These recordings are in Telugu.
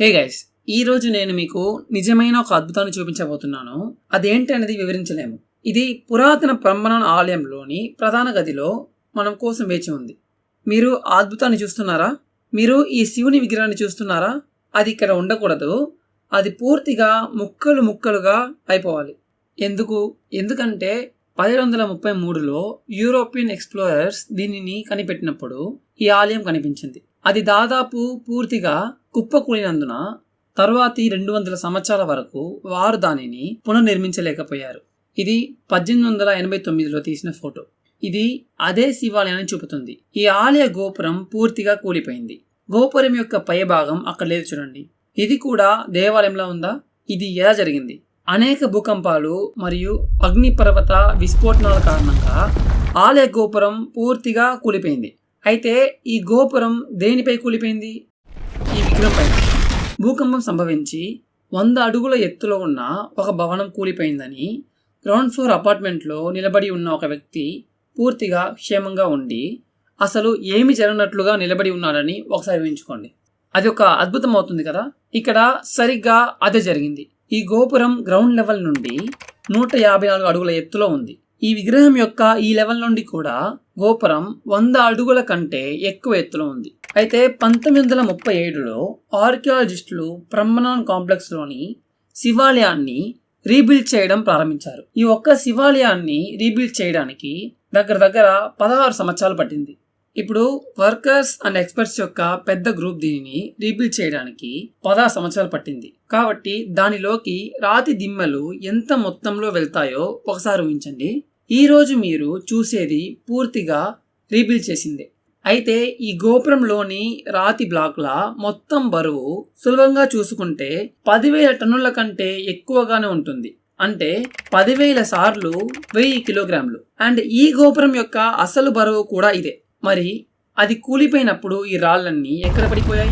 హే గైస్ ఈ రోజు నేను మీకు నిజమైన ఒక అద్భుతాన్ని చూపించబోతున్నాను. అదేంటి అనేది వివరించలేము. ఇది పురాతన బ్రహ్మణ ఆలయంలోని ప్రధాన గదిలో మనం కోసం వేచి ఉంది. మీరు ఆ అద్భుతాన్ని చూస్తున్నారా? మీరు ఈ శివుని విగ్రహాన్ని చూస్తున్నారా? అది ఇక్కడ ఉండకూడదు. అది పూర్తిగా ముక్కలు ముక్కలుగా అయిపోవాలి. ఎందుకు? ఎందుకంటే పదిహేడు వందల ముప్పై మూడులో యూరోపియన్ ఎక్స్ప్లోరర్స్ దీనిని కనిపెట్టినప్పుడు ఈ ఆలయం కనిపించింది. అది దాదాపు పూర్తిగా కుప్పకూలినందున తరువాతి రెండు వందల సంవత్సరాల వరకు వారు దానిని పునర్నిర్మించలేకపోయారు. ఇది పద్దెనిమిది వందల ఎనభై తొమ్మిదిలో తీసిన ఫోటో. ఇది అదే శివాలయాన్ని చూపుతుంది. ఈ ఆలయ గోపురం పూర్తిగా కూలిపోయింది. గోపురం యొక్క పై భాగం అక్కడ లేదు చూడండి. ఇది కూడా దేవాలయంలో ఉందా? ఇది ఎలా జరిగింది? అనేక భూకంపాలు మరియు అగ్నిపర్వత విస్ఫోటనాల కారణంగా ఆలయ గోపురం పూర్తిగా కూలిపోయింది. అయితే ఈ గోపురం దేనిపై కూలిపోయింది? ఈ భూకంపం సంభవించి వంద అడుగుల ఎత్తులో ఉన్న ఒక భవనం కూలిపోయిందని గ్రౌండ్ ఫ్లోర్ అపార్ట్మెంట్లో నిలబడి ఉన్న ఒక వ్యక్తి పూర్తిగా క్షేమంగా ఉండి అసలు ఏమి జరగనట్లుగా నిలబడి ఉన్నాడని ఒకసారి ఊహించుకోండి. అది ఒక అద్భుతం అవుతుంది కదా? ఇక్కడ సరిగ్గా అదే జరిగింది. ఈ గోపురం గ్రౌండ్ లెవెల్ నుండి నూట యాభై నాలుగు అడుగుల ఎత్తులో ఉంది. ఈ విగ్రహం యొక్క ఈ లెవెల్ నుండి కూడా గోపురం వంద అడుగుల కంటే ఎక్కువ ఎత్తులో ఉంది. అయితే పంతొమ్మిది వందల ముప్పై ఏడులో ఆర్కియాలజిస్టులు బ్రహ్మనాన్ కాంప్లెక్స్లోని శివాలయాన్ని రీబిల్డ్ చేయడం ప్రారంభించారు. ఈ ఒక్క శివాలయాన్ని రీబిల్డ్ చేయడానికి దగ్గర దగ్గర పదహారు సంవత్సరాలు పట్టింది. ఇప్పుడు వర్కర్స్ అండ్ ఎక్స్పర్ట్స్ యొక్క పెద్ద గ్రూప్ దీనిని రీబిల్డ్ చేయడానికి పదహారు సంవత్సరాలు పట్టింది. కాబట్టి దానిలోకి రాతి దిమ్మలు ఎంత మొత్తంలో వెళ్తాయో ఒకసారి ఊహించండి. ఈరోజు మీరు చూసేది పూర్తిగా రీబిల్డ్ చేసిందే. అయితే ఈ గోపురంలోని రాతి బ్లాక్ల మొత్తం బరువు సులభంగా చూసుకుంటే పదివేల టన్నుల కంటే ఎక్కువగానే ఉంటుంది. అంటే పదివేల సార్లు వెయ్యి కిలోగ్రాములు. అండ్ ఈ గోపురం యొక్క అసలు బరువు కూడా ఇదే. మరి అది కూలిపోయినప్పుడు ఈ రాళ్ళన్నీ ఎక్కడ పడిపోయాయి?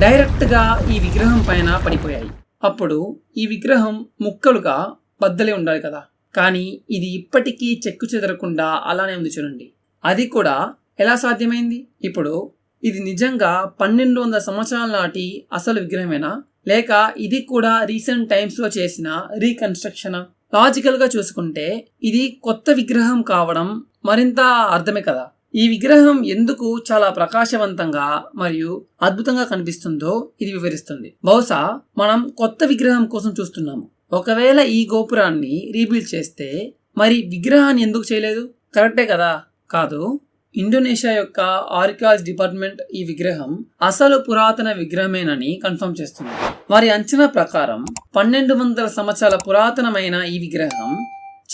డైరెక్ట్గా ఈ విగ్రహం పైన పడిపోయాయి. అప్పుడు ఈ విగ్రహం ముక్కలుగా బద్దలే ఉండాలి కదా. కానీ ఇది ఇప్పటికీ చెక్కు చెదరకుండా అలానే ఉంది చూడండి. అది కూడా ఎలా సాధ్యమైంది? ఇప్పుడు ఇది నిజంగా పన్నెండు వందల సంవత్సరాల నాటి అసలు విగ్రహమేనా? లేక ఇది కూడా రీసెంట్ టైమ్స్లో చేసిన రీకన్స్ట్రక్షన్? లాజికల్గా చూసుకుంటే ఇది కొత్త విగ్రహం కావడం మరింత అర్థమే కదా. ఈ విగ్రహం ఎందుకు చాలా ప్రకాశవంతంగా మరియు అద్భుతంగా కనిపిస్తుందో ఇది వివరిస్తుంది. బహుశా మనం కొత్త విగ్రహం కోసం చూస్తున్నాము. ఒకవేళ ఈ గోపురాన్ని రీబిల్డ్ చేస్తే మరి విగ్రహాన్ని ఎందుకు చేయలేదు? కరెక్టే కదా. కాదు ఇండోనేషియా యొక్క ఆర్కియాలజీ డిపార్ట్మెంట్ ఈ విగ్రహం అసలు పురాతన విగ్రహమేనని కన్ఫర్మ్ చేస్తుంది. వారి అంచనా ప్రకారం పన్నెండు వందల సంవత్సరాల పురాతనమైన ఈ విగ్రహం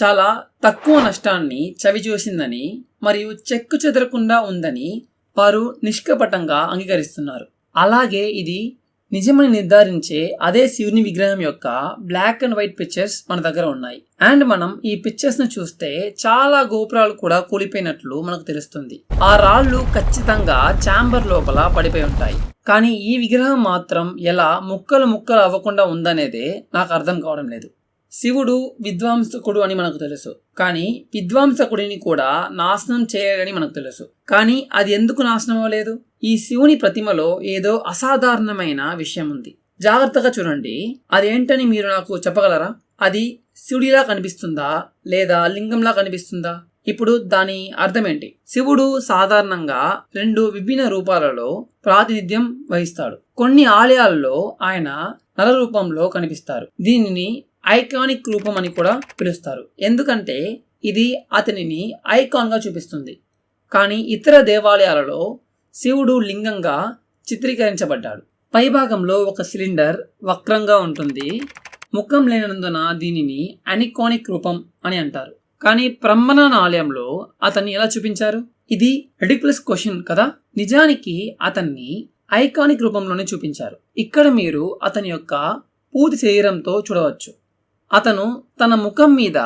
చాలా తక్కువ నష్టాన్ని చవిచూసిందని మరియు చెక్కు చెదరకుండా ఉందని వారు నిష్కపటంగా అంగీకరిస్తున్నారు. అలాగే ఇది నిజమని నిర్ధారించే అదే శివుని విగ్రహం యొక్క బ్లాక్ అండ్ వైట్ పిక్చర్స్ మన దగ్గర ఉన్నాయి. అండ్ మనం ఈ పిక్చర్స్ను చూస్తే చాలా గోపురాలు కూడా కూలిపోయినట్లు మనకు తెలుస్తుంది. ఆ రాళ్ళు ఖచ్చితంగా చాంబర్ లోపల పడిపోయి ఉంటాయి. కానీ ఈ విగ్రహం మాత్రం ఎలా ముక్కలు ముక్కలు అవ్వకుండా ఉందనేదే నాకు అర్థం కావడం లేదు. శివుడు విద్వాంసకుడు అని మనకు తెలుసు. కానీ విద్వాంసకుడిని కూడా నాశనం చేయాలని మనకు తెలుసు. కానీ అది ఎందుకు నాశనం అవ్వలేదు? ఈ శివుని ప్రతిమలో ఏదో అసాధారణమైన విషయం ఉంది. జాగ్రత్తగా చూడండి. అదేంటని మీరు నాకు చెప్పగలరా? అది శివుడిలా కనిపిస్తుందా? లేదా లింగంలా కనిపిస్తుందా? ఇప్పుడు దాని అర్థం ఏంటి శివుడు సాధారణంగా రెండు విభిన్న రూపాలలో ప్రాతినిధ్యం వహిస్తాడు. కొన్ని ఆలయాల్లో ఆయన నల రూపంలో కనిపిస్తారు. దీనిని ఐకానిక్ రూపం అని కూడా పిలుస్తారు. ఎందుకంటే ఇది అతనిని ఐకాన్గా చూపిస్తుంది. కానీ ఇతర దేవాలయాలలో శివుడు లింగంగా చిత్రీకరించబడ్డాడు. పైభాగంలో ఒక సిలిండర్ వక్రంగా ఉంటుంది. ముఖం లేనందున దీనిని అనికానిక్ రూపం అని అంటారు. కానీ బ్రహ్మనాన్ ఆలయంలో అతన్ని ఎలా చూపించారు? ఇది రెడిక్యులస్ క్వశ్చన్ కదా? నిజానికి అతన్ని ఐకానిక్ రూపంలోనే చూపించారు. ఇక్కడ మీరు అతని యొక్క పూర్తి శరీరంతో చూడవచ్చు. అతను తన ముఖం మీద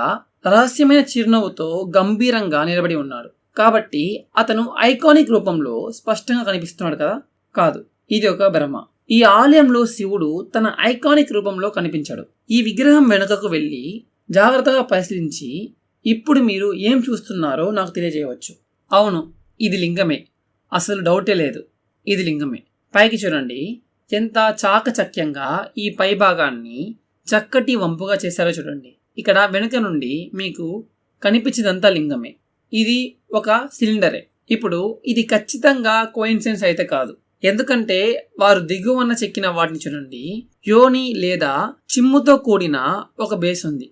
రహస్యమైన చిరునవ్వుతో గంభీరంగా నిలబడి ఉన్నాడు. కాబట్టి అతను ఐకానిక్ రూపంలో స్పష్టంగా కనిపిస్తున్నాడు కదా? కాదు. ఇది ఒక భ్రమ ఈ ఆలయంలో శివుడు తన ఐకానిక్ రూపంలో కనిపించాడు. ఈ విగ్రహం వెనుకకు వెళ్ళి జాగ్రత్తగా పరిశీలించి ఇప్పుడు మీరు ఏం చూస్తున్నారో నాకు తెలియజేయవచ్చు. అవును ఇది లింగమే. అసలు డౌటే లేదు. ఇది లింగమే. పైకి చూడండి. ఎంత చాకచక్యంగా ఈ పై భాగాన్ని చక్కటి వంపుగా చేశారో చూడండి. ఇక్కడ వెనుక నుండి మీకు కనిపించేదంతా లింగమే. ఇది ఒక సిలిండరే. ఇప్పుడు ఇది ఖచ్చితంగా కోయిన్సెన్స్ అయితే కాదు. ఎందుకంటే వారు దిగువన చెక్కిన వాటిని చూడండి. యోని లేదా చిమ్ముతో కూడిన ఒక బేస్ ఉంది.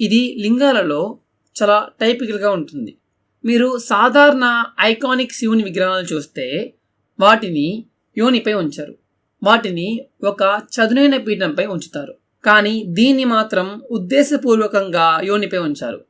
ఇది లింగాలలో చాలా టైపికల్గా ఉంటుంది. మీరు సాధారణ ఐకానిక్ శివుని విగ్రహాలను చూస్తే వాటిని యోనిపై ఉంచారు. వాటిని ఒక చదునైన పీఠంపై ఉంచుతారు. కానీ దీన్ని మాత్రం ఉద్దేశపూర్వకంగా యోనిపై ఉంచారు.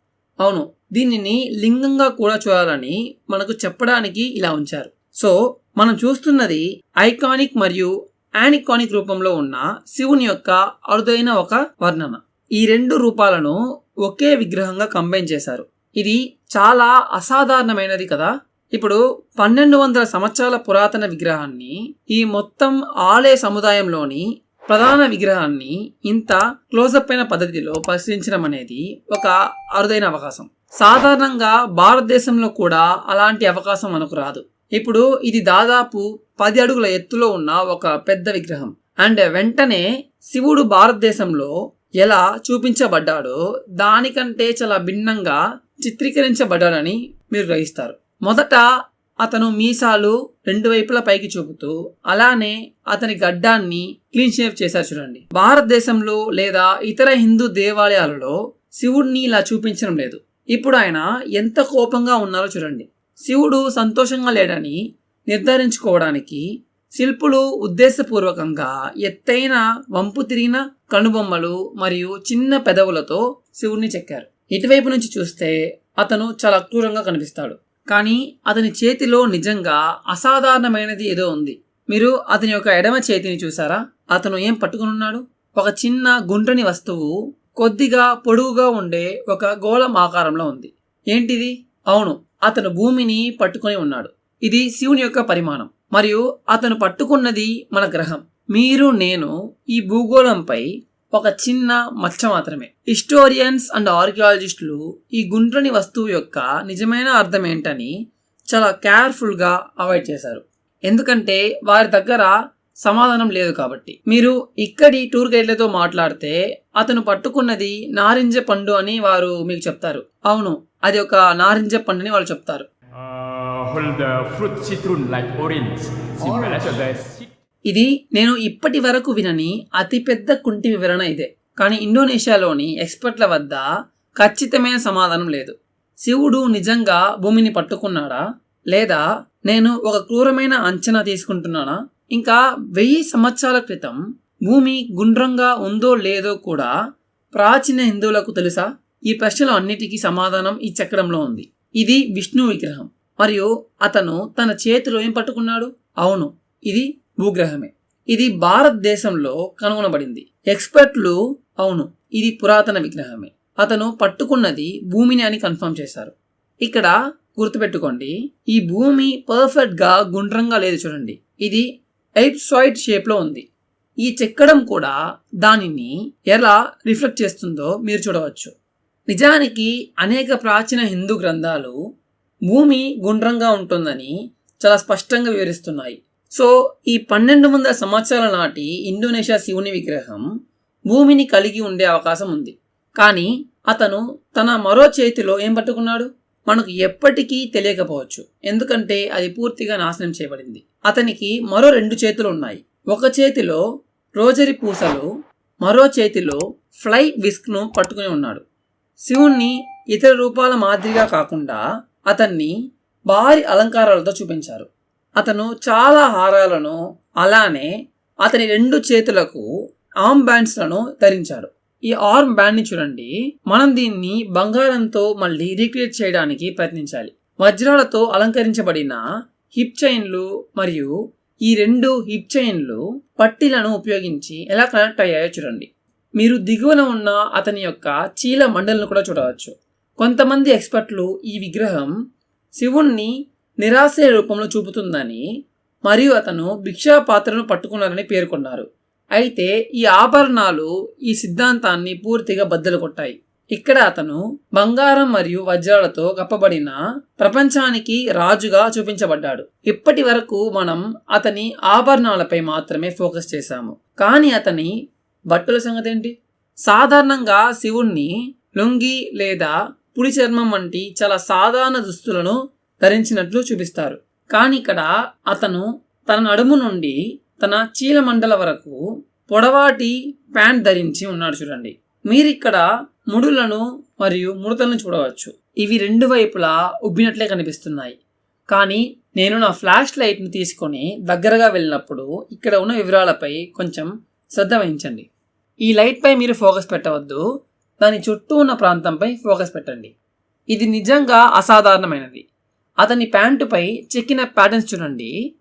అవును దీనిని లింగంగా కూడా చూడాలని మనకు చెప్పడానికి ఇలా ఉంచారు. సో మనం చూస్తున్నది ఐకానిక్ మరియు యానికానిక్ రూపంలో ఉన్న శివుని యొక్క అరుదైన ఒక వర్ణన. ఈ రెండు రూపాలను ఒకే విగ్రహంగా కంబైన్ చేశారు. ఇది చాలా అసాధారణమైనది కదా. ఇప్పుడు పన్నెండు వందల సంవత్సరాల పురాతన విగ్రహాన్ని ఈ మొత్తం ఆలయ సముదాయంలోని ప్రధాన విగ్రహాన్ని ఇంత క్లోజప్ అయిన పద్ధతిలో పరిశీలించడం అనేది ఒక అరుదైన అవకాశం. సాధారణంగా భారతదేశంలో కూడా అలాంటి అవకాశం మనకు రాదు. ఇప్పుడు ఇది దాదాపు పది అడుగుల ఎత్తులో ఉన్న ఒక పెద్ద విగ్రహం. అండ్ వెంటనే శివుడు భారతదేశంలో ఎలా చూపించబడ్డాడో దానికంటే చాలా భిన్నంగా చిత్రీకరించబడ్డాడని మీరు గ్రహిస్తారు. మొదట అతను మీసాలు రెండు వైపుల పైకి చూపుతూ అలానే అతని గడ్డాన్ని క్లీన్ షేవ్ చేశారు చూడండి. భారతదేశంలో లేదా ఇతర హిందూ దేవాలయాలలో శివుడిని ఇలా చూపించడం లేదు. ఇప్పుడు ఆయన ఎంత కోపంగా ఉన్నారో చూడండి. శివుడు సంతోషంగా లేడని నిర్ధారించుకోవడానికి శిల్పులు ఉద్దేశపూర్వకంగా ఎత్తైన వంపు తిరిగిన కనుబొమ్మలు మరియు చిన్న పెదవులతో శివుణ్ణి చెక్కారు. ఇటువైపు నుంచి చూస్తే అతను చాలా క్రూరంగా కనిపిస్తాడు. కానీ అతని చేతిలో నిజంగా అసాధారణమైనది ఏదో ఉంది. మీరు అతని యొక్క ఎడమ చేతిని చూసారా అతను ఏం పట్టుకుని ఉన్నాడు ఒక చిన్న గుండ్రని వస్తువు కొద్దిగా పొడుగుగా ఉండే ఒక గోళం ఆకారంలో ఉంది. ఏంటిది? అవును అతను భూమిని పట్టుకొని ఉన్నాడు. ఇది శివుని యొక్క పరిమాణం. మరియు అతను పట్టుకున్నది మన గ్రహం. మీరు నేను ఈ భూగోళంపై ఒక చిన్న మచ్చ మాత్రమే. హిస్టోరియన్స్ అండ్ ఆర్కియాలజిస్టులు ఈ గుండ్రని వస్తువు యొక్క నిజమైన అర్థం ఏంటని చాలా కేర్ఫుల్గా అవాయిడ్ చేశారు. ఎందుకంటే వారి దగ్గర సమాధానం లేదు కాబట్టి. మీరు ఇక్కడి టూర్ గైడ్లతో మాట్లాడితే అతను పట్టుకున్నది నారింజ పండు అని వారు మీకు చెప్తారు. అవును అది ఒక నారింజ పండు అని వాళ్ళు చెప్తారు. ఇది నేను ఇప్పటి వరకు వినని అతిపెద్ద కుంటి వివరణ ఇదే. కానీ ఇండోనేషియాలోని ఎక్స్పర్ట్ల వద్ద ఖచ్చితమైన సమాధానం లేదు. శివుడు నిజంగా భూమిని పట్టుకున్నాడా? లేదా నేను ఒక క్రూరమైన అంచనా తీసుకుంటున్నానా? ఇంకా వెయ్యి సంవత్సరాల క్రితం భూమి గుండ్రంగా ఉందో లేదో కూడా ప్రాచీన హిందువులకు తెలుసా? ఈ ప్రశ్నలు అన్నిటికీ సమాధానం ఈ చక్రంలో ఉంది. ఇది విష్ణు విగ్రహం. మరియు అతను తన చేతిలో ఏం పట్టుకున్నాడు? అవును ఇది భూగ్రహమే. ఇది భారతదేశంలో కనుగొనబడింది. ఎక్స్పర్ట్లు అవును ఇది పురాతన విగ్రహమే. అతను పట్టుకున్నది భూమిని అని కన్ఫర్మ్ చేశారు. ఇక్కడ గుర్తుపెట్టుకోండి ఈ భూమి పర్ఫెక్ట్గా గుండ్రంగా లేదు చూడండి. ఇది ఎయిప్సాయిడ్ షేప్లో ఉంది. ఈ చెక్కడం కూడా దానిని ఎలా రిఫ్లెక్ట్ చేస్తుందో మీరు చూడవచ్చు. నిజానికి అనేక ప్రాచీన హిందూ గ్రంథాలు భూమి గుండ్రంగా ఉంటుందని చాలా స్పష్టంగా వివరిస్తున్నాయి. సో ఈ పన్నెండు వందల సంవత్సరాల నాటి ఇండోనేషియా శివుని విగ్రహం భూమిని కలిగి ఉండే అవకాశం ఉంది. కానీ అతను తన మరో చేతిలో ఏం పట్టుకున్నాడు? మనకు ఎప్పటికీ తెలియకపోవచ్చు. ఎందుకంటే అది పూర్తిగా నాశనం చేయబడింది. అతనికి మరో రెండు చేతులు ఉన్నాయి. ఒక చేతిలో రోజరి పూసలు మరో చేతిలో ఫ్లై విస్క్ను పట్టుకుని ఉన్నాడు. శివుణ్ణి ఇతర రూపాల మాదిరిగా కాకుండా అతన్ని భారీ అలంకారాలతో చూపించారు. అతను చాలా హారాలను అలానే అతని రెండు చేతులకు ఆర్మ్ బ్యాండ్స్లను ధరించాడు. ఈ ఆర్మ్ బ్యాండ్ని చూడండి. మనం దీన్ని బంగారంతో మళ్ళీ రీక్రియేట్ చేయడానికి ప్రయత్నించాలి. వజ్రాలతో అలంకరించబడిన హిప్ చైన్లు మరియు ఈ రెండు హిప్ చైన్లు పట్టీలను ఉపయోగించి ఎలా కనెక్ట్ అయ్యాయో చూడండి. మీరు దిగువన ఉన్న అతని యొక్క చీల మండలను కూడా చూడవచ్చు. కొంతమంది ఎక్స్పర్ట్లు ఈ విగ్రహం శివుణ్ణి నిరాశ రూపంలో చూపుతుందని మరియు అతను భిక్షా పాత్రను పట్టుకున్నారని పేర్కొన్నారు. అయితే ఈ ఆభరణాలు ఈ సిద్ధాంతాన్ని పూర్తిగా బద్దలు కొట్టాయి. ఇక్కడ అతను బంగారం మరియు వజ్రాలతో కప్పబడిన ప్రపంచానికి రాజుగా చూపించబడ్డాడు. ఇప్పటి వరకు మనం అతని ఆభరణాలపై మాత్రమే ఫోకస్ చేశాము. కానీ అతని బట్టల సంగతి ఏంటి సాధారణంగా శివుణ్ణి లుంగి లేదా పుడి చర్మం వంటి చాలా సాధారణ దుస్తులను ధరించినట్లు చూపిస్తారు. కానీ ఇక్కడ అతను తన నడుము నుండి తన చీలమండల వరకు పొడవాటి ప్యాంట్ ధరించి ఉన్నాడు చూడండి. మీరిక్కడ ముడులను మరియు ముడతలను చూడవచ్చు. ఇవి రెండు వైపులా ఉబ్బినట్లే కనిపిస్తున్నాయి. కానీ నేను నా ఫ్లాష్ లైట్ను తీసుకొని దగ్గరగా వెళ్ళినప్పుడు ఇక్కడ ఉన్న వివరాలపై కొంచెం శ్రద్ధ వహించండి. ఈ లైట్పై మీరు ఫోకస్ పెట్టవద్దు. దాని చుట్టూ ఉన్న ప్రాంతంపై ఫోకస్ పెట్టండి. ఇది నిజంగా అసాధారణమైనది. అతని ప్యాంటుపై చెక్కిన ప్యాటర్న్స్ చూడండి.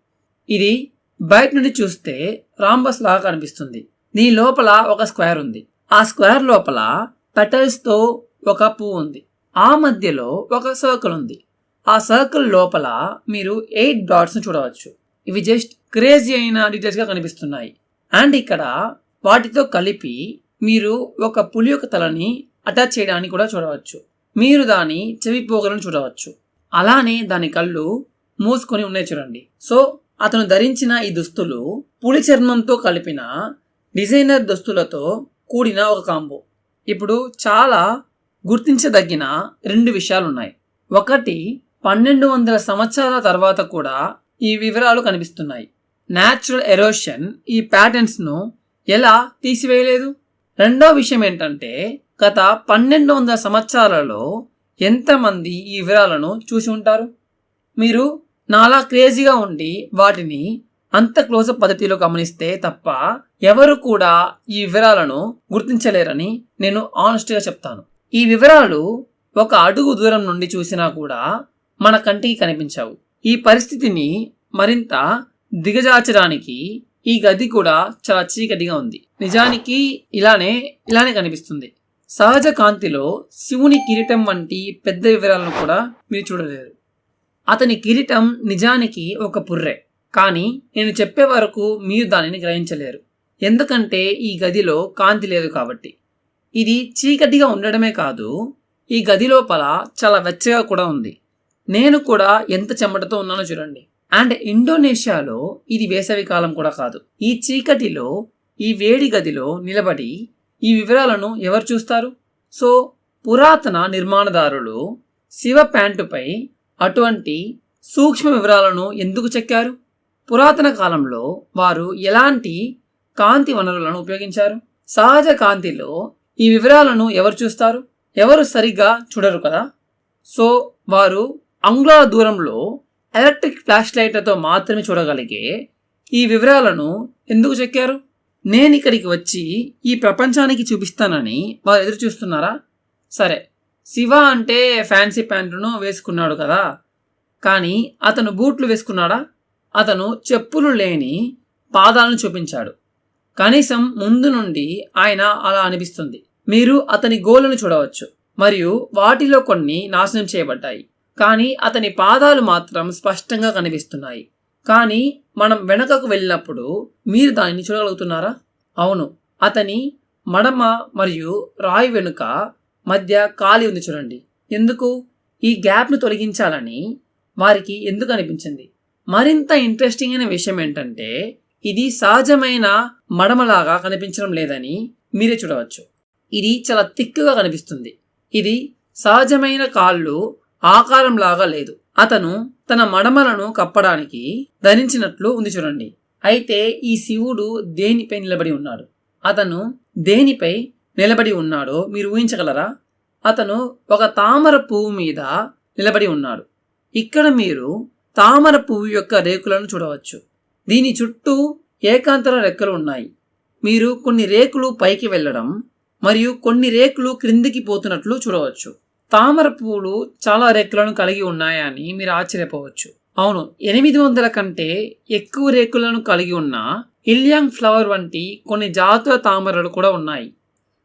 ఇది బయట నుండి చూస్తే రాంబస్ లాగా కనిపిస్తుంది. దీని లోపల ఒక స్క్వేర్ ఉంది. ఆ స్క్వేర్ లోపల పెటల్స్తో ఒక పువ్వు ఉంది. ఆ మధ్యలో ఒక సర్కిల్ ఉంది. ఆ సర్కిల్ లోపల మీరు ఎయిట్ డాట్స్ను చూడవచ్చు. ఇవి జస్ట్ క్రేజీ అయిన డీటెయిల్స్గా కనిపిస్తున్నాయి. అండ్ ఇక్కడ వాటితో కలిపి మీరు ఒక పులి యొక్క తలని అటాచ్ చేయడానికి కూడా చూడవచ్చు. మీరు దాని చెవి పోగలను చూడవచ్చు. అలానే దాని కళ్ళు మూసుకొని ఉన్నాయి చూడండి. సో అతను ధరించిన ఈ దుస్తులు పులి చర్మంతో కలిపిన డిజైనర్ దుస్తులతో కూడిన ఒక కాంబో. ఇప్పుడు చాలా గుర్తించదగిన రెండు విషయాలు ఉన్నాయి. ఒకటి పన్నెండు వందల సంవత్సరాల తర్వాత కూడా ఈ వివరాలు కనిపిస్తున్నాయి. న్యాచురల్ ఎరోషన్ ఈ ప్యాటర్న్స్ను ఎలా తీసివేయలేదు? రెండో విషయం ఏంటంటే గత పన్నెండు వందల సంవత్సరాలలో ఎంతమంది ఈ వివరాలను చూసి ఉంటారు? మీరు నాలా క్రేజీగా ఉండి వాటిని అంత క్లోజప్ పద్ధతిలో గమనిస్తే తప్ప ఎవరు కూడా ఈ వివరాలను గుర్తించలేరని నేను ఆనెస్ట్గా చెప్తాను. ఈ వివరాలు ఒక అడుగు దూరం నుండి చూసినా కూడా మన కంటికి కనిపించవు. ఈ పరిస్థితిని మరింత దిగజార్చడానికి ఈ గది కూడా చాలా చీకటిగా ఉంది. నిజానికి ఇలానే ఇలానే కనిపిస్తుంది. సహజ కాంతిలో శివుని కిరీటం వంటి పెద్ద వివరాలను కూడా మీరు చూడలేరు. అతని కిరీటం నిజానికి ఒక పుర్రె. కానీ నేను చెప్పే వరకు మీరు దానిని గ్రహించలేరు. ఎందుకంటే ఈ గదిలో కాంతి లేదు కాబట్టి. ఇది చీకటిగా ఉండడమే కాదు ఈ గది లోపల చాలా వెచ్చగా కూడా ఉంది. నేను కూడా ఎంత చెమటతో ఉన్నానో చూడండి. అండ్ ఇండోనేషియాలో ఇది వేసవి కాలం కూడా కాదు. ఈ చీకటిలో ఈ వేడి గదిలో నిలబడి ఈ వివరాలను ఎవరు చూస్తారు? సో పురాతన నిర్మాణదారులు శివ ప్యాంటుపై అటువంటి సూక్ష్మ వివరాలను ఎందుకు చెక్కారు? పురాతన కాలంలో వారు ఎలాంటి కాంతి వనరులను ఉపయోగించారు? సహజ కాంతిలో ఈ వివరాలను ఎవరు చూస్తారు? ఎవరు సరిగ్గా చూడరు కదా? సో వారు అంగుళాల దూరంలో ఎలక్ట్రిక్ ఫ్లాష్ లైట్లతో మాత్రమే చూడగలిగే ఈ వివరాలను ఎందుకు చెక్కారు? నేను ఇక్కడికి వచ్చి ఈ ప్రపంచానికి చూపిస్తానని వారు ఎదురు చూస్తున్నారా? సరే. శివ అంటే ఫ్యాన్సీ ప్యాంటును వేసుకున్నాడు కదా. కానీ అతను బూట్లు వేసుకున్నాడా? అతను చెప్పులు లేని పాదాలను చూపించాడు. కనీసం ముందు నుండి ఆయన అలా అనిపిస్తుంది. మీరు అతని గోలను చూడవచ్చు. మరియు వాటిలో కొన్ని నాశనం చేయబడ్డాయి. కానీ అతని పాదాలు మాత్రం స్పష్టంగా కనిపిస్తున్నాయి. కానీ మనం వెనకకు వెళ్ళినప్పుడు మీరు దానిని చూడగలుగుతున్నారా? అవును. అతని మడమ మరియు రాయి వెనుక మధ్య ఖాళీ ఉంది చూడండి. ఎందుకు? ఈ గ్యాప్ను తొలగించాలని వారికి ఎందుకు అనిపించింది? మరింత ఇంట్రెస్టింగ్ అయిన విషయం ఏంటంటే ఇది సహజమైన మడమలాగా కనిపించడం లేదని మీరే చూడవచ్చు. ఇది చాలా తిక్కుగా కనిపిస్తుంది. ఇది సహజమైన కాళ్ళు ఆకారంలాగా లేదు. అతను తన మడమలను కప్పడానికి ధరించినట్లు ఉంది చూడండి. అయితే ఈ శివుడు దేనిపై నిలబడి ఉన్నాడు? అతను దేనిపై నిలబడి ఉన్నాడో మీరు ఊహించగలరా? అతను ఒక తామర పువ్వు మీద నిలబడి ఉన్నాడు. ఇక్కడ మీరు తామర పువ్వు యొక్క రేకులను చూడవచ్చు. దీని చుట్టూ ఏకాంతర రెక్కలు ఉన్నాయి. మీరు కొన్ని రేకులు పైకి వెళ్ళడం మరియు కొన్ని రేకులు క్రిందికి పోతున్నట్లు చూడవచ్చు. తామర పువ్వులు చాలా రేకులను కలిగి ఉన్నాయని మీరు ఆశ్చర్యపోవచ్చు. అవును ఎనిమిది వందల కంటే ఎక్కువ రేకులను కలిగి ఉన్న ఇలియాంగ్ ఫ్లవర్ వంటి కొన్ని జాతుల తామరలు కూడా ఉన్నాయి.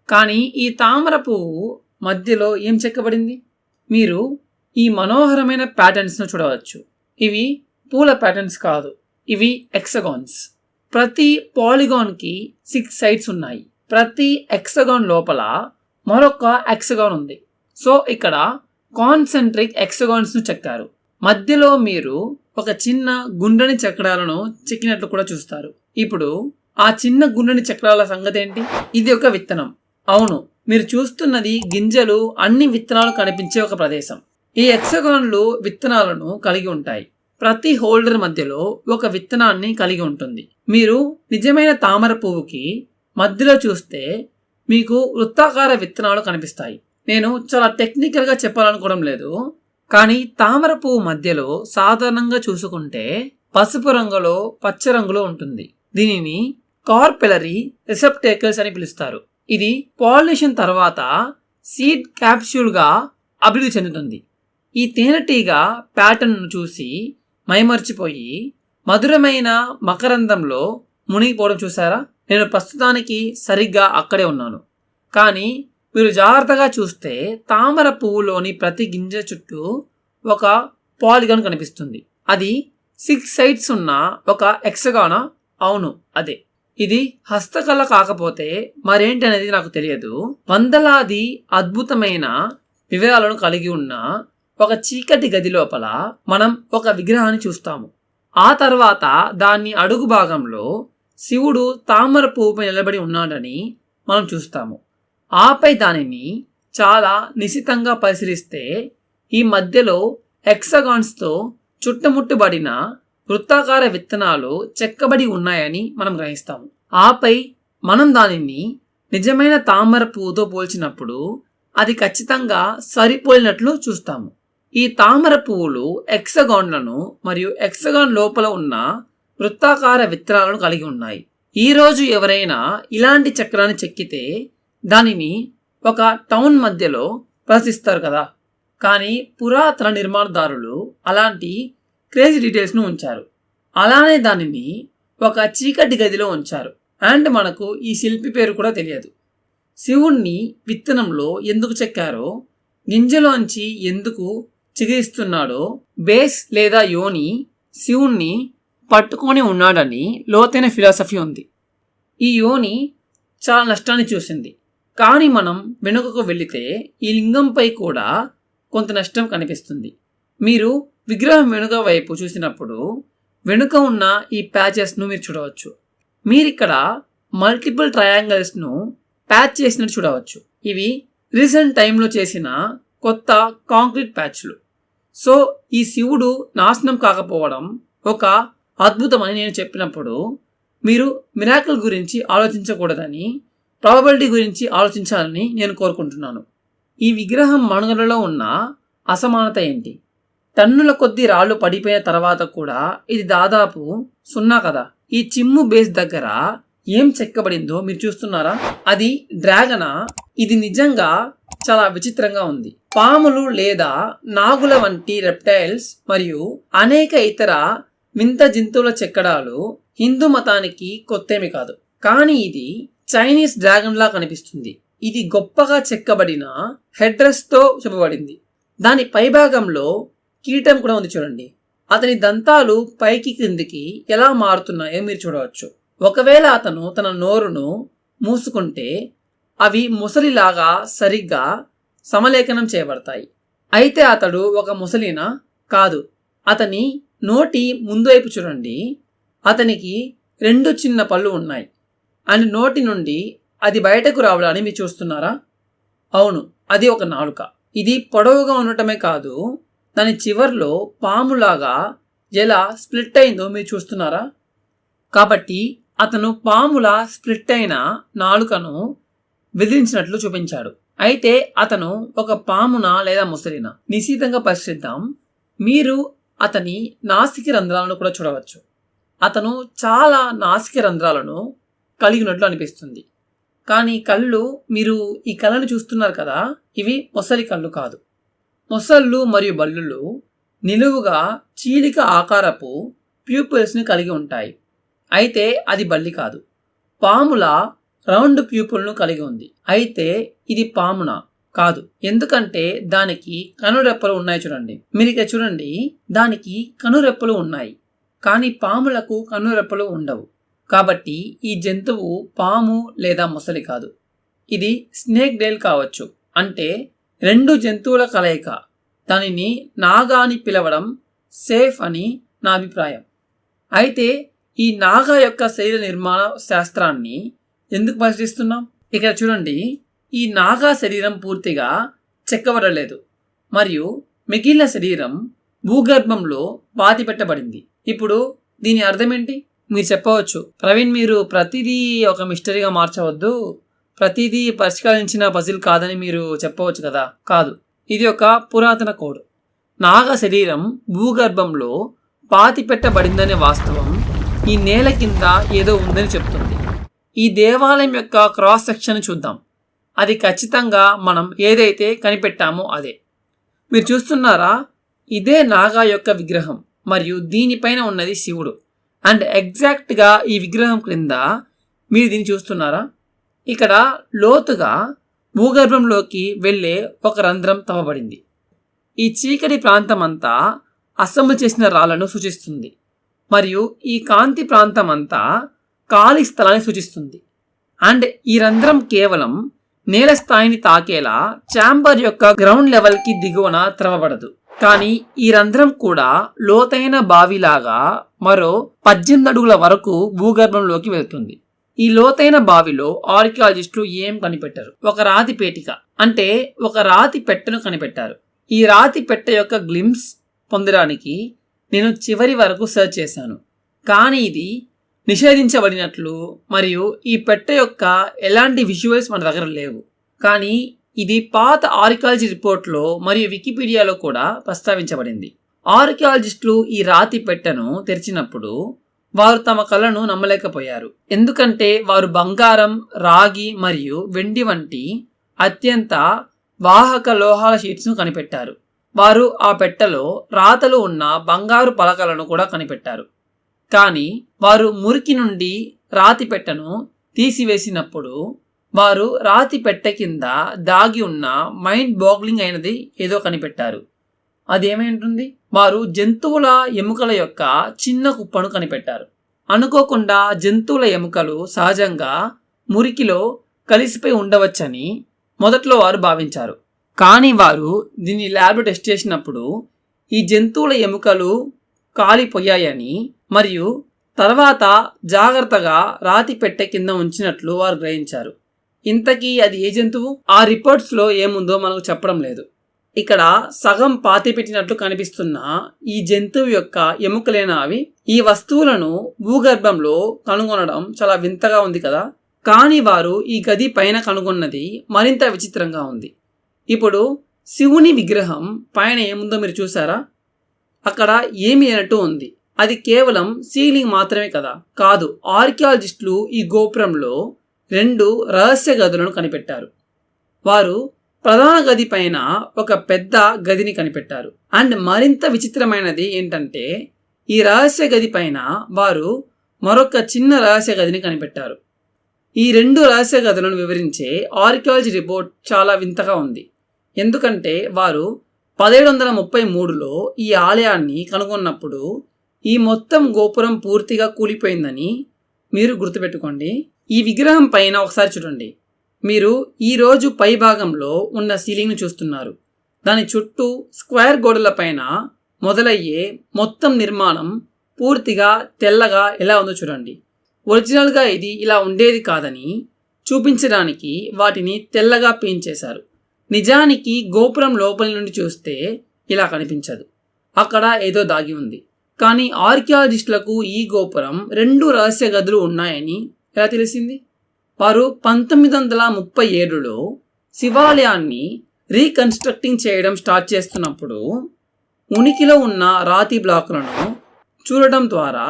కానీ ఈ తామర పువ్వు మధ్యలో ఏం చెక్కబడింది? మీరు ఈ మనోహరమైన ప్యాటర్న్స్ను చూడవచ్చు. ఇవి పూల ప్యాటర్న్స్ కాదు ఇవి ఎక్సగాన్స్ ప్రతి పాలిగాన్కి సిక్స్ సైడ్స్ ఉన్నాయి. ప్రతి ఎక్సగాన్ లోపల మరొక ఎక్సగాన్ ఉంది. సో ఇక్కడ కాన్సెంట్రిక్ ఎక్సగాన్స్ను చెక్కారు. మధ్యలో మీరు ఒక చిన్న గుండ్రని చక్రాలను చెక్కినట్లు కూడా చూస్తారు. ఇప్పుడు ఆ చిన్న గుండ్రని చక్రాల సంగతి ఏంటి? ఇది ఒక విత్తనం. అవును మీరు చూస్తున్నది గింజలు అన్ని విత్తనాలు కనిపించే ఒక ప్రదేశం. ఈ ఎక్సగాన్లు విత్తనాలను కలిగి ఉంటాయి. ప్రతి హోల్డర్ మధ్యలో ఒక విత్తనాన్ని కలిగి ఉంటుంది. మీరు నిజమైన తామర పువ్వుకి మధ్యలో చూస్తే మీకు వృత్తాకార విత్తనాలు కనిపిస్తాయి. నేను చాలా టెక్నికల్గా చెప్పాలనుకోవడం లేదు. కానీ తామర పువ్వు మధ్యలో సాధారణంగా చూసుకుంటే పసుపు రంగులో పచ్చ రంగులో ఉంటుంది. దీనిని కార్పెలరీ రిసెప్టేకల్స్ అని పిలుస్తారు. ఇది పాలినేషన్ తర్వాత సీడ్ క్యాప్సూల్గా అభివృద్ధి చెందుతుంది. ఈ తేనెటీగ ప్యాటర్న్ను చూసి మైమర్చిపోయి మధురమైన మకరందంలో మునిగిపోవడం చూసారా? నేను ప్రస్తుతానికి సరిగ్గా అక్కడే ఉన్నాను. కానీ మీరు జాగ్రత్తగా చూస్తే తామర పువ్వులోని ప్రతి గింజ చుట్టూ ఒక పాలిగాన్ కనిపిస్తుంది. అది సిక్స్ సైడ్స్ ఉన్న ఒక ఎక్సగానా అవును అదే. ఇది హస్తకళ కాకపోతే మరేంటి అనేది నాకు తెలియదు. వందలాది అద్భుతమైన వివరాలను కలిగి ఉన్న ఒక చీకటి గది లోపల మనం ఒక విగ్రహాన్ని చూస్తాము. ఆ తర్వాత దాన్ని అడుగు భాగంలో శివుడు తామర పువ్వుపై నిలబడి ఉన్నాడని మనం చూస్తాము. ఆపై దానిని చాలా నిశితంగా పరిశీలిస్తే ఈ మధ్యలో హెక్సగాన్స్తో చుట్టుముట్టుబడిన వృత్తాకార విత్తనాలు చెక్కబడి ఉన్నాయని మనం గ్రహిస్తాము. ఆపై మనం దానిని నిజమైన తామర పువ్వుతో పోల్చినప్పుడు అది ఖచ్చితంగా సరిపోలినట్లు చూస్తాము. ఈ తామర పువ్వులు ఎక్సగాన్లను మరియు ఎక్సగాన్ లోపల ఉన్న వృత్తాకార విత్తనాలను కలిగి ఉన్నాయి. ఈ రోజు ఎవరైనా ఇలాంటి చక్రాన్ని చెక్కితే దానిని ఒక టౌన్ మధ్యలో ప్రదర్శిస్తారు కదా. కానీ పురాతన నిర్మాణదారులు అలాంటి క్రేజీ డీటెయిల్స్ను ఉంచారు. అలానే దానిని ఒక చీకటి గదిలో ఉంచారు. అండ్ మనకు ఈ శిల్పి పేరు కూడా తెలియదు. శివుణ్ణి విత్తనంలో ఎందుకు చెక్కారో గింజలోంచి ఎందుకు చిగిరిస్తున్నాడో బేస్ లేదా యోని శివుణ్ణి పట్టుకొని ఉన్నాడని లోతైన ఫిలాసఫీ ఉంది. ఈ యోని చాలా నష్టాన్ని చూసింది. కానీ మనం వెనుకకు వెళితే ఈ లింగంపై కూడా కొంత నష్టం కనిపిస్తుంది. మీరు విగ్రహం వెనుక వైపు చూసినప్పుడు వెనుక ఉన్న ఈ ప్యాచెస్ను మీరు చూడవచ్చు. మీరు ఇక్కడ మల్టిపుల్ ట్రయాంగిల్స్ను ప్యాచ్ చేసినట్టు చూడవచ్చు. ఇవి రీసెంట్ టైంలో చేసిన కొత్త కాంక్రీట్ ప్యాచ్లు. సో ఈ శివుడు నాశనం కాకపోవడం ఒక అద్భుతమని నేను చెప్పినప్పుడు మీరు మిరాకిల్ గురించి ఆలోచించకూడదని ప్రాబబిలిటీ గురించి ఆలోచించాలని నేను కోరుకుంటున్నాను. ఈ విగ్రహం మనుగడలో ఉన్న అసమానత ఏంటి? టన్నుల కొద్ది రాళ్ళు పడిపోయిన తర్వాత కూడా ఇది దాదాపు సున్నా కదా? ఈ చిమ్ము బేస్ దగ్గర ఏం చెక్కబడిందో మీరు చూస్తున్నారా? అది డ్రాగనా? ఇది నిజంగా చాలా విచిత్రంగా ఉంది. పాములు లేదా నాగుల వంటి రెప్టైల్స్ మరియు అనేక ఇతర వింత జంతువుల చెక్కడాలు హిందూ మతానికి కొత్తేమి కాదు. కానీ ఇది చైనీస్ డ్రాగన్లా కనిపిస్తుంది. ఇది గొప్పగా చెక్కబడిన హెడ్తో చెప్పబడింది. దాని పైభాగంలో కీటం కూడా ఉంది చూడండి. అతని దంతాలు పైకి క్రిందికి ఎలా మారుతున్నాయో మీరు చూడవచ్చు. ఒకవేళ అతను తన నోరును మూసుకుంటే అవి ముసలిలాగా సరిగ్గా సమలేఖనం చేయబడతాయి. అయితే అతడు ఒక ముసలినా కాదు. అతని నోటి ముందు వైపు చూడండి. అతనికి రెండు చిన్న పళ్ళు ఉన్నాయి. అని నోటి నుండి అది బయటకు రావడాన్ని మీరు చూస్తున్నారా? అవును అది ఒక నాలుక. ఇది పొడవుగా ఉండటమే కాదు దాని చివర్లో పాములాగా ఎలా స్ప్లిట్ అయిందో మీరు చూస్తున్నారా? కాబట్టి అతను పాముల స్ప్లిట్ అయిన నాలుకను విధించినట్లు చూపించాడు. అయితే అతను ఒక పామున లేదా ముసలిన? నిశితంగా పరిశీలిద్దాం. మీరు అతని నాసిక రంధ్రాలను కూడా చూడవచ్చు. అతను చాలా నాసిక రంధ్రాలను కలిగినట్లు అనిపిస్తుంది. కానీ కళ్ళు మీరు ఈ కళ్ళను చూస్తున్నారు కదా ఇవి మొసలి కళ్ళు కాదు. మొసళ్ళు మరియు బల్లులు నిలువుగా చీలిక ఆకారపు ప్యూపుల్స్ని కలిగి ఉంటాయి. అయితే అది బల్లి కాదు. పాముల రౌండ్ ప్యూపుల్ను కలిగి ఉంది. అయితే ఇది పామున కాదు. ఎందుకంటే దానికి కనురెప్పలు ఉన్నాయి చూడండి. మీరు ఇక్కడ చూడండి దానికి కనురెప్పలు ఉన్నాయి. కానీ పాములకు కనురెప్పలు ఉండవు. కాబట్టి ఈ జంతువు పాము లేదా మొసలి కాదు. ఇది స్నేక్ డేల్ కావచ్చు. అంటే రెండు జంతువుల కలయిక. దానిని నాగా అని పిలవడం సేఫ్ అని నా అభిప్రాయం. అయితే ఈ నాగా యొక్క శరీర నిర్మాణ శాస్త్రాన్ని ఎందుకు పరిశీలిస్తున్నాం? ఇక్కడ చూడండి. ఈ నాగా శరీరం పూర్తిగా చెక్కబడలేదు. మరియు మిగిలిన శరీరం భూగర్భంలో పాతి పెట్టబడింది ఇప్పుడు దీని అర్థం ఏంటి? మీరు చెప్పవచ్చు. ప్రవీణ్ మీరు ప్రతిదీ ఒక మిస్టరీగా మార్చవద్దు. ప్రతిదీ పరిష్కరించిన పజిల్ కాదని మీరు చెప్పవచ్చు కదా? కాదు. ఇది ఒక పురాతన కోడ్. నాగ శరీరం భూగర్భంలో పాతి పెట్టబడిందనే వాస్తవం ఈ నేల కింద ఏదో ఉందని చెప్తుంది. ఈ దేవాలయం యొక్క క్రాస్ సెక్షన్ చూద్దాం. అది ఖచ్చితంగా మనం ఏదైతే కనిపెట్టామో అదే. మీరు చూస్తున్నారా? ఇదే నాగా యొక్క విగ్రహం మరియు దీనిపైన ఉన్నది శివుడు. అండ్ ఎగ్జాక్ట్గా ఈ విగ్రహం క్రింద మీరు దీన్ని చూస్తున్నారా? ఇక్కడ లోతుగా భూగర్భంలోకి వెళ్ళే ఒక రంధ్రం తవ్వబడింది. ఈ చీకటి ప్రాంతం అంతా అసెంబ్ల్ చేసిన రాళ్ళను సూచిస్తుంది. మరియు ఈ కాంతి ప్రాంతం అంతా ఖాళీ స్థలాన్ని సూచిస్తుంది. అండ్ ఈ రంధ్రం కేవలం నేల స్థాయిని తాకేలా ఛాంబర్ యొక్క గ్రౌండ్ లెవెల్కి దిగువన త్రవబడదు కానీ ఈ రంధ్రం కూడా లోతైన బావిలాగా మరో పద్దెనిమిది అడుగుల వరకు భూగర్భంలోకి వెళ్తుంది. ఈ లోతైన బావిలో ఆర్కియాలజిస్టులు ఏం కనిపెట్టారు? ఒక రాతి పేటిక అంటే ఒక రాతి పెట్టెను కనిపెట్టారు. ఈ రాతి పెట్టె యొక్క గ్లిమ్స్ పొందడానికి నేను చివరి వరకు సెర్చ్ చేశాను. కానీ ఇది నిషేధించబడినట్లు మరియు ఈ పెట్టె యొక్క ఎలాంటి విజువల్స్ మన దగ్గర లేవు. కానీ ఇది పాత ఆర్కియాలజీ రిపోర్ట్లో మరియు వికీపీడియాలో కూడా ప్రస్తావించబడింది. ఆర్కియాలజిస్టులు ఈ రాతి పెట్టెను తెరిచినప్పుడు వారు తమ కళ్ళను నమ్మలేకపోయారు. ఎందుకంటే వారు బంగారం రాగి మరియు వెండి వంటి అత్యంత వాహక లోహాల షీట్స్ను కనిపెట్టారు. వారు ఆ పెట్టెలో రాతలు ఉన్న బంగారు పలకలను కూడా కనిపెట్టారు. కానీ వారు మురికి నుండి రాతి పెట్టెను తీసివేసినప్పుడు వారు రాతి పెట్టె కింద దాగి ఉన్న మైండ్ బాగ్లింగ్ అయినది ఏదో కనిపెట్టారు. అదేమేంటుంది? వారు జంతువుల ఎముకల యొక్క చిన్న కుప్పను కనిపెట్టారు. అనుకోకుండా జంతువుల ఎముకలు సహజంగా మురికిలో కలిసిపోయి ఉండవచ్చని మొదట్లో వారు భావించారు. కానీ వారు దీన్ని ల్యాబ్ టెస్ట్ చేసినప్పుడు ఈ జంతువుల ఎముకలు కాలిపోయాయని మరియు తర్వాత జాగ్రత్తగా రాతి పెట్టె కింద ఉంచినట్లు వారు గ్రహించారు. ఇంతకీ అది ఏ జంతువు? ఆ రిపోర్ట్స్లో ఏముందో మనకు చెప్పడం లేదు. ఇక్కడ సగం పాతి పెట్టినట్లు కనిపిస్తున్న ఈ జంతువు యొక్క ఎముకలైన అవి? ఈ వస్తువులను భూగర్భంలో కనుగొనడం చాలా వింతగా ఉంది కదా? కానీ వారు ఈ గది పైన కనుగొన్నది మరింత విచిత్రంగా ఉంది. ఇప్పుడు శివుని విగ్రహం పైన ఏముందో మీరు చూసారా అక్కడ ఏమి అన్నట్టు ఉంది. అది కేవలం సీలింగ్ మాత్రమే కదా? కాదు ఆర్కియాలజిస్టులు ఈ గోపురంలో రెండు రహస్య గదులను కనిపెట్టారు. వారు ప్రధాన గది పైన ఒక పెద్ద గదిని కనిపెట్టారు. అండ్ మరింత విచిత్రమైనది ఏంటంటే ఈ రహస్య గది పైన వారు మరొక చిన్న రహస్య గదిని కనిపెట్టారు. ఈ రెండు రహస్య గదులను వివరించే ఆర్కియాలజీ రిపోర్ట్ చాలా వింతగా ఉంది. ఎందుకంటే వారు పదిహేడు వందల ముప్పై మూడులో ఈ ఆలయాన్ని కనుగొన్నప్పుడు ఈ మొత్తం గోపురం పూర్తిగా కూలిపోయిందని మీరు గుర్తుపెట్టుకోండి. ఈ విగ్రహం పైన ఒకసారి చూడండి. మీరు ఈరోజు పై భాగంలో ఉన్న సీలింగ్ను చూస్తున్నారు. దాని చుట్టూ స్క్వేర్ గోడల పైన మొదలయ్యే మొత్తం నిర్మాణం పూర్తిగా తెల్లగా ఎలా ఉందో చూడండి. ఒరిజినల్గా ఇది ఇలా ఉండేది కాదని చూపించడానికి వాటిని తెల్లగా పెయింట్ చేశారు. నిజానికి గోపురం లోపలి నుండి చూస్తే ఇలా కనిపించదు. అక్కడ ఏదో దాగి ఉంది. కానీ ఆర్కియాలజిస్టులకు ఈ గోపురం రెండు రహస్య గదులు ఉన్నాయని ఎలా తెలిసింది? వారు పంతొమ్మిది వందల ముప్పై ఏడులో శివాలయాన్ని రీకన్స్ట్రక్టింగ్ చేయడం స్టార్ట్ చేస్తున్నప్పుడు ఉనికిలో ఉన్న రాతి బ్లాకులను చూడటం ద్వారా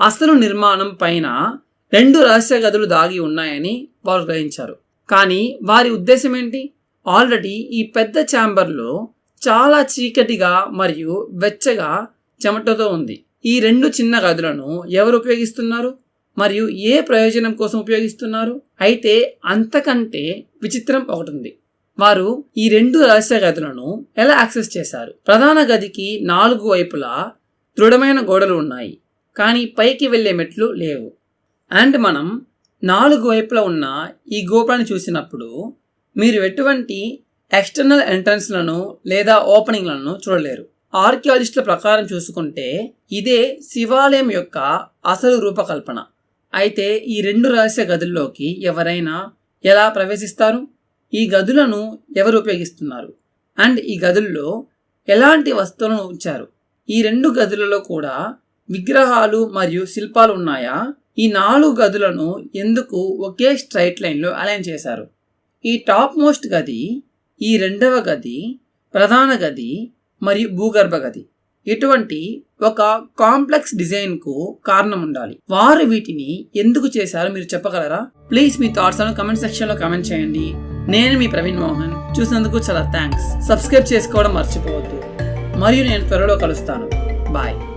అసలు నిర్మాణం పైన రెండు రహస్య గదులు దాగి ఉన్నాయని వారు గ్రహించారు. కానీ వారి ఉద్దేశం ఏంటి? ఆల్రెడీ ఈ పెద్ద ఛాంబర్లో చాలా చీకటిగా మరియు వెచ్చగా చెమటతో ఉంది. ఈ రెండు చిన్న గదులను ఎవరు ఉపయోగిస్తున్నారు? మరియు ఏ ప్రయోజనం కోసం ఉపయోగిస్తున్నారు? అయితే అంతకంటే విచిత్రం ఒకటింది. వారు ఈ రెండు రహస్య గదులను ఎలా యాక్సెస్ చేశారు? ప్రధాన గదికి నాలుగు వైపులా దృఢమైన గోడలు ఉన్నాయి కానీ పైకి వెళ్ళే మెట్లు లేవు. అండ్ మనం నాలుగు వైపులా ఉన్న ఈ గోపురాన్ని చూసినప్పుడు మీరు ఎటువంటి ఎక్స్టర్నల్ ఎంట్రన్స్లను లేదా ఓపెనింగ్లను చూడలేరు. ఆర్కియాలజిస్టుల ప్రకారం చూసుకుంటే ఇదే శివాలయం యొక్క అసలు రూపకల్పన. అయితే ఈ రెండు రహస్య గదుల్లోకి ఎవరైనా ఎలా ప్రవేశిస్తారు? ఈ గదులను ఎవరు ఉపయోగిస్తున్నారు? అండ్ ఈ గదుల్లో ఎలాంటి వస్తువులను ఉంచారు? ఈ రెండు గదులలో కూడా విగ్రహాలు మరియు శిల్పాలు ఉన్నాయా? ఈ నాలుగు గదులను ఎందుకు ఒకే స్ట్రైట్ లైన్లో అలైన్ చేశారు? ఈ టాప్ మోస్ట్ గది ఈ రెండవ గది ప్రధాన గది మరియు భూగర్భ గది. ఇటువంటి ఒక కాంప్లెక్స్ డిజైన్కు కారణం ఉండాలి వారు వీటిని ఎందుకు చేశారో మీరు చెప్పగలరా? ప్లీజ్ మీ థాట్స్ కమెంట్ సెక్షన్లో కమెంట్ చేయండి. నేను మీ ప్రవీణ్ మోహన్. చూసినందుకు చాలా థ్యాంక్స్ సబ్స్క్రైబ్ చేసుకోవడం మర్చిపోవద్దు. మరియు నేను త్వరలో కలుస్తాను. బాయ్.